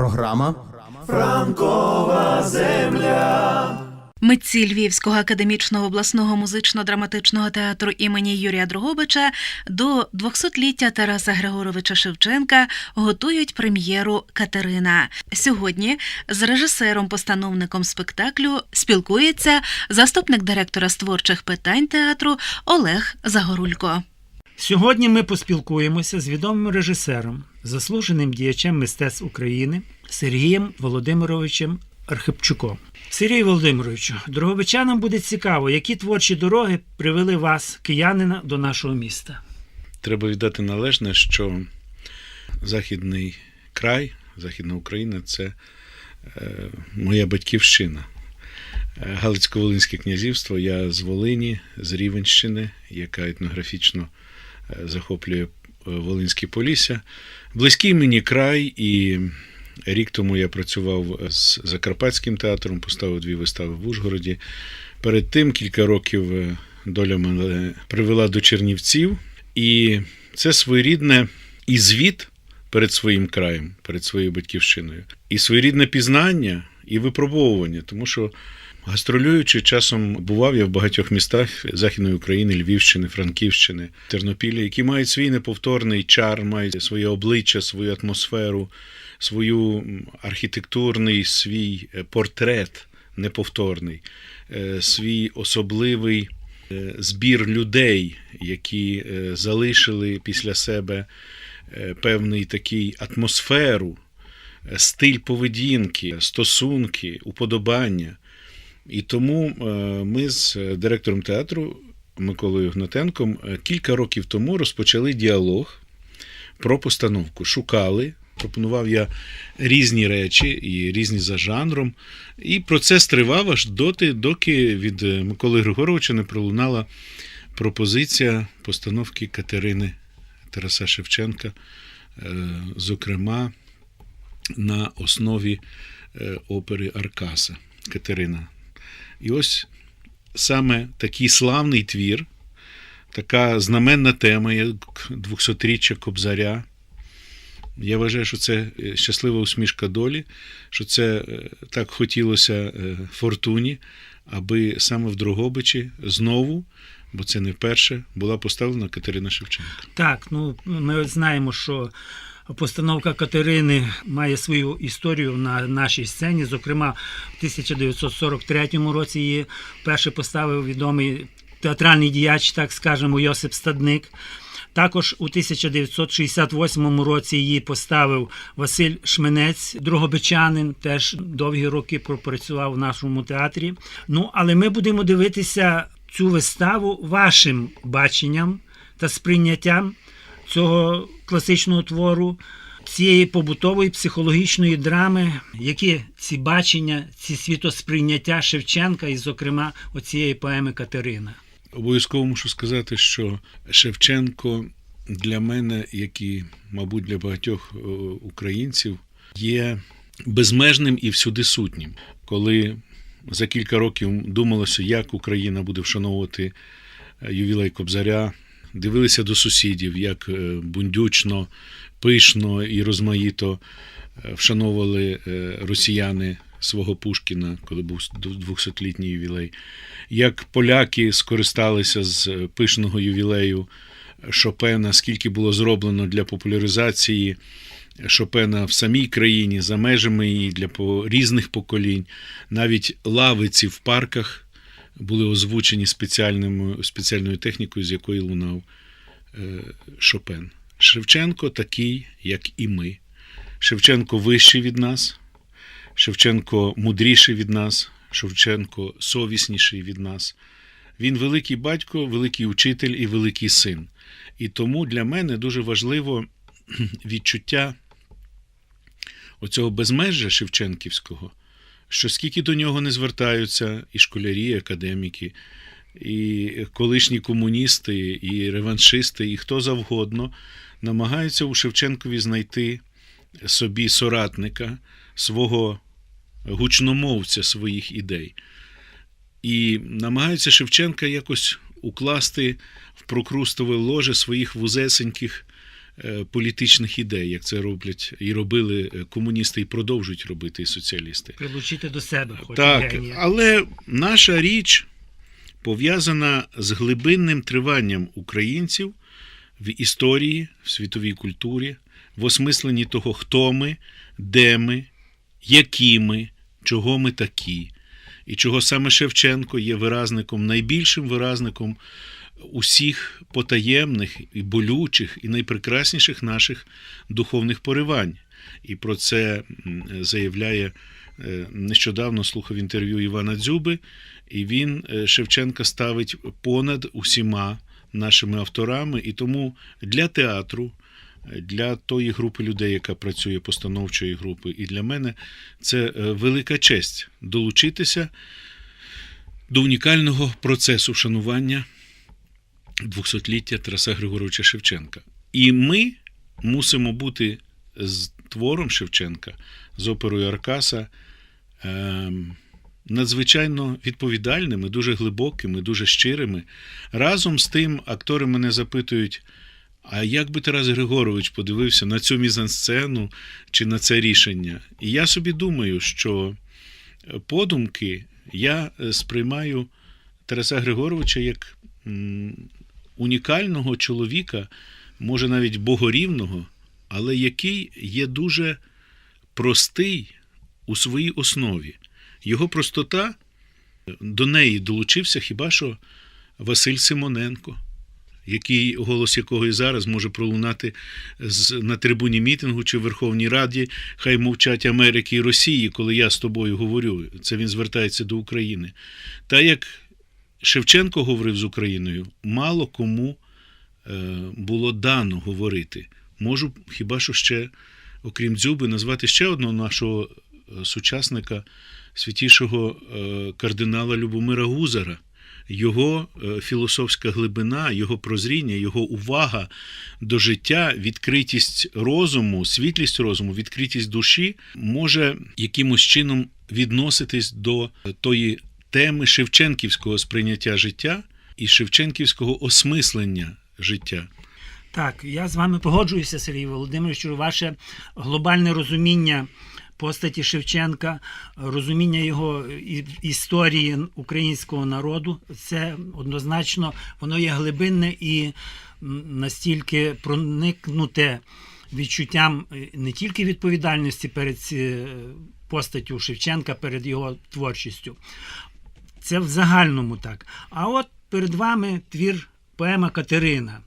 Програма Франкова земля. Митці Львівського академічного обласного музично-драматичного театру імені Юрія Дрогобича до 200-ліття Тараса Григоровича Шевченка готують прем'єру Катерина. Сьогодні з режисером-постановником спектаклю спілкується заступник директора з творчих питань театру Олег Загорулько. Сьогодні ми поспілкуємося з відомим режисером, заслуженим діячем мистецтв України Сергієм Володимировичем Архипчуком. Сергій Володимировичу, дороговичанам буде цікаво, які творчі дороги привели вас, киянина, до нашого міста. Треба віддати належне, що Західний край, Західна Україна це е, моя батьківщина. Е, Галицько-Волинське князівство, я з Волині, з Рівенщини, яка етнографічно захоплює е, Волинське Полісся. Близький мені край, і рік тому я працював з Закарпатським театром, поставив дві вистави в Ужгороді. Перед тим кілька років е, доля мене привела до Чернівців, і це своєрідне і звіт перед своїм краєм, перед своєю батьківщиною, і своєрідне пізнання і випробовування, тому що. Гастролюючи, часом бував я в багатьох містах Західної України, Львівщини, Франківщини, Тернопілля, які мають свій неповторний чар, мають своє обличчя, свою атмосферу, свою архітектурний свій е, портрет неповторний, е, свій особливий е, збір людей, які залишили після себе певний такий атмосферу, стиль поведінки, стосунки, уподобання. І тому е, ми з е, директором театру Миколою Гнатенком е, кілька років тому розпочали діалог про постановку. Шукали, пропонував я різні речі і різні за жанром. І процес тривав аж доти, доки від Миколи Григоровича не пролунала пропозиція постановки Катерини Тараса Шевченка, зокрема на основі опери Аркаса Катерина. І ось саме такий славний твір, така знаменна тема, як 200-річчя Кобзаря. Я вважаю, що це е, щаслива усмішка долі, що це е, так хотілося е, фортуні, аби саме в Дрогобичі знову, бо це не вперше, була поставлена Катерина Шевченка. Так, ну ми знаємо, що постановка Катерини має свою історію на нашій сцені. Зокрема, в 1943 році її вперше поставив відомий театральний діяч, так скажемо, Йосип Стадник. Також у 1968 році її поставив Василь Шменець, другобичанин, теж довгі роки пропрацював в нашому театрі. Ну, але ми будемо дивитися цю виставу вашим баченням та сприйняттям цього класичного твору, цієї побутової психологічної драми, які ці бачення, ці світосприйняття Шевченка, і, зокрема, оцієї поеми Катерина. Обов'язково мушу сказати, що Шевченко для мене, як і, мабуть, для багатьох е, українців, є безмежним і всюди сутнім. Коли за кілька років думалося, як Україна буде вшановувати е, ювілей Кобзаря, дивилися до сусідів, як е, бундючно, пишно і розмаїто е, вшановували е, росіяни свого Пушкіна, коли був 200-літній ювілей, як поляки скористалися з пишного ювілею Шопена, скільки було зроблено для популяризації Шопена в самій країні, за межами її для різних поколінь, навіть лавиці в парках були озвучені спеціальною технікою, з якої лунав е, Шопен. Шевченко такий, як і ми. Шевченко вищий від нас, Шевченко мудріший від нас, Шевченко совісніший від нас. Він великий батько, великий учитель і великий син. І тому для мене дуже важливо відчуття оцього безмежжя Шевченківського, що скільки до нього не звертаються і школярі, і академіки, і колишні комуністи, і реваншисти, і хто завгодно, намагаються у Шевченкові знайти собі соратника, свого гучномовця своїх ідей. І намагаються Шевченка якось укласти в прокрустове ложе своїх вузесеньких політичних ідей, як це роблять і робили е, комуністи, і продовжують робити і соціалісти. Прилучити до себе хоче Так, генія. але наша річ пов'язана з глибинним триванням українців в історії, в світовій культурі, в осмисленні того, хто ми, де ми, які ми, чого ми такі, і чого саме Шевченко є виразником, найбільшим виразником усіх потаємних і болючих, і найпрекрасніших наших духовних поривань. І про це заявляє е, нещодавно слухав інтерв'ю Івана Дзюби, і він е, Шевченка ставить понад усіма нашими авторами. І тому для театру, е, для тої групи людей, яка працює постановчої групи, і для мене це велика честь долучитися до унікального процесу вшанування 200-ліття Тараса Григоровича Шевченка. І ми мусимо бути з твором Шевченка, з оперою Аркаса ем, надзвичайно відповідальними, дуже глибокими, дуже щирими. Разом з тим актори мене запитують. А як би Тарас Григорович подивився на цю мізансцену чи на це рішення? І я собі думаю, що подумки я е, сприймаю Тараса Григоровича як унікального чоловіка, може навіть богорівного, але який є дуже простий у своїй основі. Його простота до неї долучився хіба що Василь Симоненко, який голос якого і зараз може пролунати на трибуні мітингу чи в Верховній Раді, хай мовчать Америки і Росії, коли я з тобою говорю. Це він звертається до України. Та як Шевченко говорив з Україною, мало кому е, було дано говорити. Можу хіба що ще, окрім дзюби, назвати ще одного нашого е, сучасника, святішого е, кардинала Любомира Гузара. Його філософська глибина, його прозріння, його увага до життя, відкритість розуму, світлість розуму, відкритість душі може якимось чином відноситись до тої теми шевченківського сприйняття життя і шевченківського осмислення життя. Так, я з вами погоджуюся, Сергій Володимирович, що ваше глобальне розуміння постаті Шевченка, розуміння його історії українського народу, це однозначно воно є глибинне і настільки проникнуте відчуттям е, не тільки відповідальності перед е, постаттю Шевченка, перед його творчістю. Це в загальному так. А от перед вами твір поема Катерина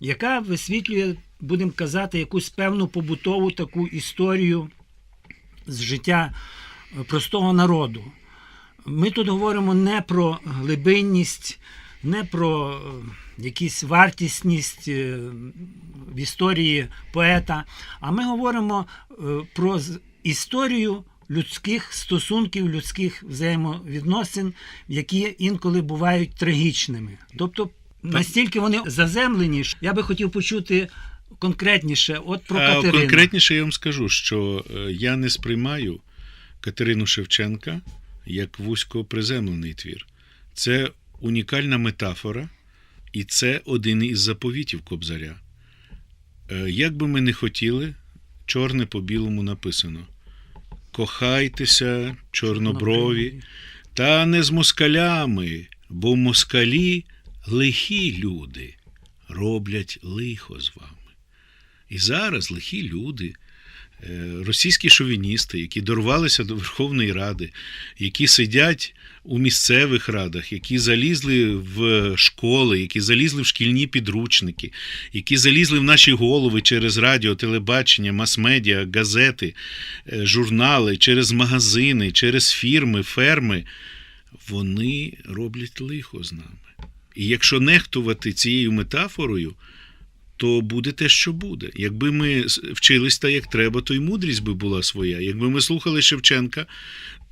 яка висвітлює, будемо казати, якусь певну побутову таку історію з життя е, простого народу. Ми тут говоримо не про глибинність, не про е, якісь вартісність е, в історії поета, а ми говоримо про історію людських стосунків, людських взаємовідносин, які інколи бувають трагічними. Тобто настільки вони заземлені, що я би хотів почути конкретніше, от про а Катерину. конкретніше я вам скажу, що е, я не сприймаю Катерину Шевченка як вузько приземлений твір. Це унікальна метафора, і це один із заповітів Кобзаря. Е, Як би ми не хотіли, чорне по білому написано: Кохайтеся, чорноброві, та не з москалями, бо москалі лихі люди роблять лихо з вами. І зараз лихі люди, російські шовіністи, які дорвалися до Верховної Ради, які сидять у місцевих радах, які залізли в школи, які залізли в шкільні підручники, які залізли в наші голови через радіо, телебачення, мас-медіа, газети, е, журнали, через магазини, через фірми, ферми, вони роблять лихо з нами. І якщо нехтувати цією метафорою, то буде те, що буде. Якби ми вчились так, як треба, то й мудрість би була своя. Якби ми слухали Шевченка,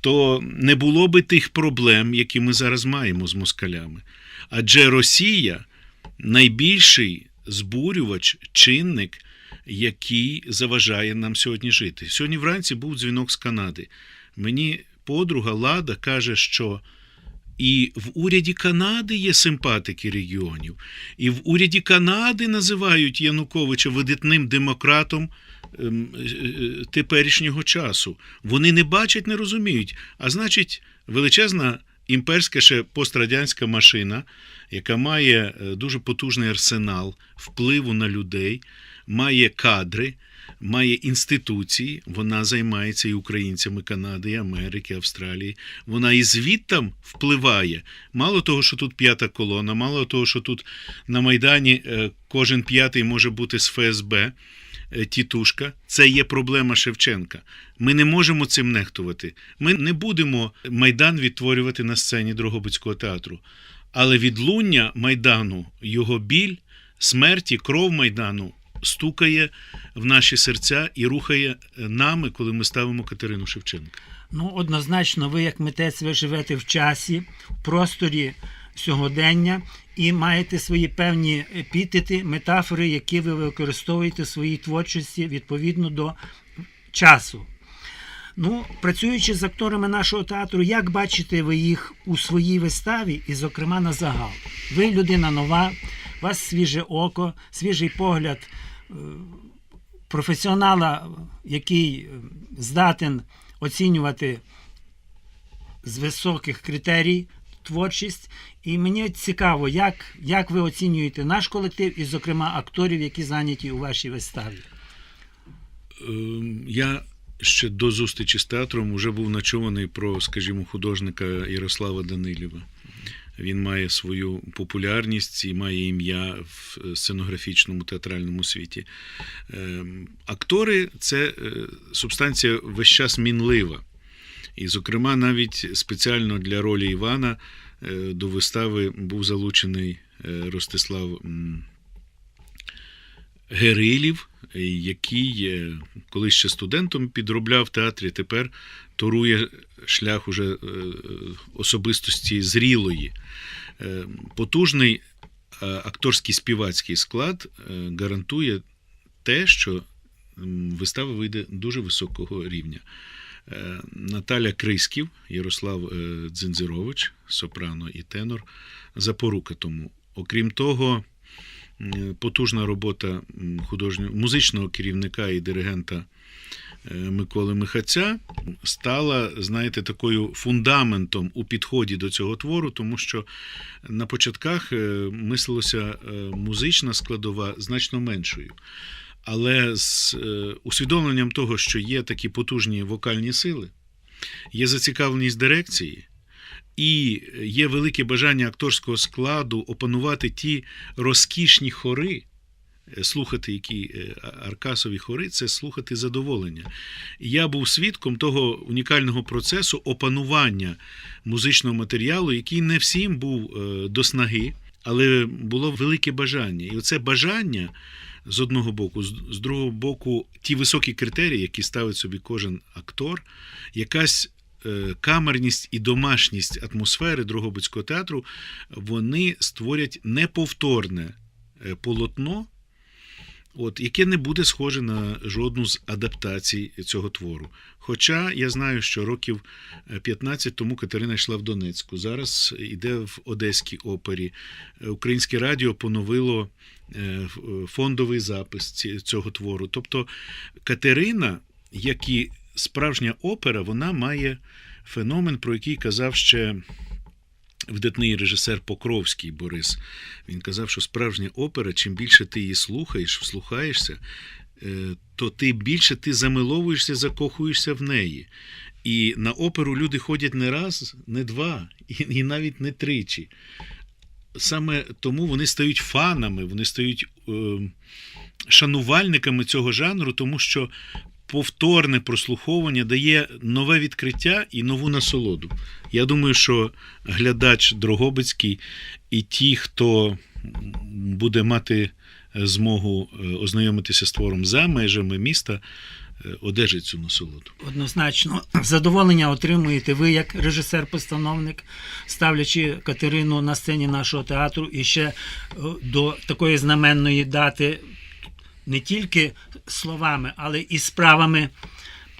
то не було би тих проблем, які ми зараз маємо з москалями. Адже Росія найбільший збурювач, чинник, який заважає нам сьогодні жити. Сьогодні вранці був дзвінок з Канади. Мені подруга Лада каже, що І в уряді Канади є симпатики регіонів. І в уряді Канади називають Януковича видатним демократом ем, е, е, теперішнього часу. Вони не бачать, не розуміють. А значить, величезна імперська ще пострадянська машина, яка має е, дуже потужний арсенал впливу на людей, має кадри, має інституції, вона займається і українцями Канади, і Америки, Австралії. Вона і звідтам впливає. Мало того, що тут п'ята колона, мало того, що тут на Майдані е, кожен п'ятий може бути з ФСБ. е, Тітушка, це є проблема Шевченка. Ми не можемо цим нехтувати. Ми не будемо майдан відтворювати на сцені Дрогобицького театру. Але відлуння майдану, його біль, смерті, кров майдану стукає в наші серця і рухає е, нами, коли ми ставимо Катерину Шевченка. Ну, однозначно, ви як митець ви живете в часі, в просторі сьогодення і маєте свої певні епітети, метафори, які ви використовуєте в своїй творчості відповідно до часу. Ну, працюючи з акторами нашого театру, як бачите ви їх у своїй виставі і, зокрема, на загал? Ви людина нова, у вас свіже око, свіжий погляд професіонала, який е, здатен оцінювати з високих критерій творчість. І мені цікаво, як, як ви оцінюєте наш колектив і, зокрема, акторів, які зайняті у вашій виставі. Ем, Я ще до зустрічі з театром вже був начований про, скажімо, художника Ярослава Данилєва. Він має свою популярність і має ім'я в сценографічному театральному світі. Ем, Актори це е, субстанція весь час мінлива. І, зокрема, навіть спеціально для ролі Івана е, до вистави був залучений е, Ростислав Герилів, який е, колись ще студентом підробляв в театрі, тепер торує шлях уже е, особистості зрілої. Е, Потужний акторський співацький склад гарантує те, що вистава вийде дуже високого рівня. Наталя Криськів, Ярослав Дзинзирович, сопрано і тенор, запорука тому. Окрім того, потужна робота художнього музичного керівника і диригента е, Миколи Михаця стала, знаєте, такою фундаментом у підході до цього твору, тому що на початках е, мислилося е, музична складова значно меншою. Але з е, усвідомленням того, що є такі потужні вокальні сили, є зацікавленість дирекції, і є велике бажання акторського складу опанувати ті розкішні хори, е, слухати які е, аркасові хори, це слухати задоволення. Я був свідком того унікального процесу опанування музичного матеріалу, який не всім був е, до снаги, але було велике бажання. І оце бажання з одного боку, з другого боку, ті високі критерії, які ставить собі кожен актор, якась камерність і домашність атмосфери Дрогобицького театру, вони створять неповторне е, полотно, от, яке не буде схоже на жодну з адаптацій цього твору. Хоча я знаю, що років е, 15 тому Катерина йшла в Донецьку, зараз йде в Одеській опері. Е, Українське радіо поновило е, фондовий запис цього твору. Тобто Катерина, як і справжня опера, вона має феномен, про який казав ще видатний режисер Покровський Борис. Він казав, що справжня опера, чим більше ти її слухаєш, вслухаєшся, е, то ти більше ти замиловуєшся, закохуєшся в неї. І на оперу люди ходять не раз, не два, і, навіть не тричі. Саме тому вони стають фанами, вони стають е, шанувальниками цього жанру, тому що повторне прослуховування дає нове відкриття і нову насолоду. Я думаю, що глядач Дрогобицький і ті, хто буде мати змогу е, ознайомитися з твором за межами міста, е, одержать цю насолоду. Однозначно, задоволення отримуєте ви як режисер-постановник, ставлячи Катерину на сцені нашого театру і ще е, до такої знаменної дати не тільки словами, але і справами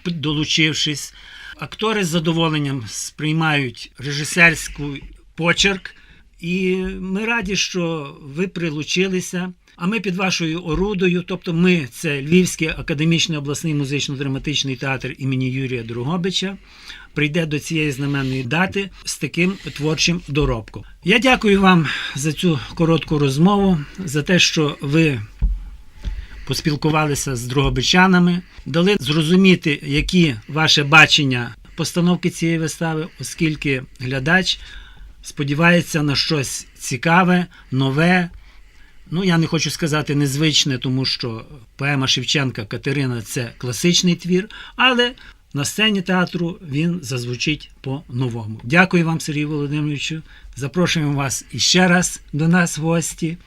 долучившись. Актори з задоволенням сприймають режисерську почерк. І ми раді, що ви прилучилися. А ми під вашою орудою, тобто ми це Львівський академічний обласний музично-драматичний театр імені Юрія Другобича, прийде до цієї знаменної дати з таким творчим доробком. Я дякую вам за цю коротку розмову, за те, що ви поспілкувалися з другобичанами, дали зрозуміти, які ваше бачення постановки цієї вистави, оскільки глядач сподівається на щось цікаве, нове. Ну, я не хочу сказати незвичне, тому що поема Шевченка Катерина це класичний твір, але на сцені театру він зазвучить по-новому. Дякую вам, Сергію Володимировичу. Запрошуємо вас іще раз до нас в гості.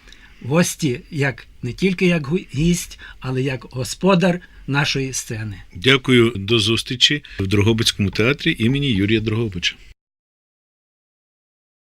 Гості як не тільки як гість, але як господар нашої сцени. Дякую до зустрічі в Дрогобицькому театрі імені Юрія Дрогобича.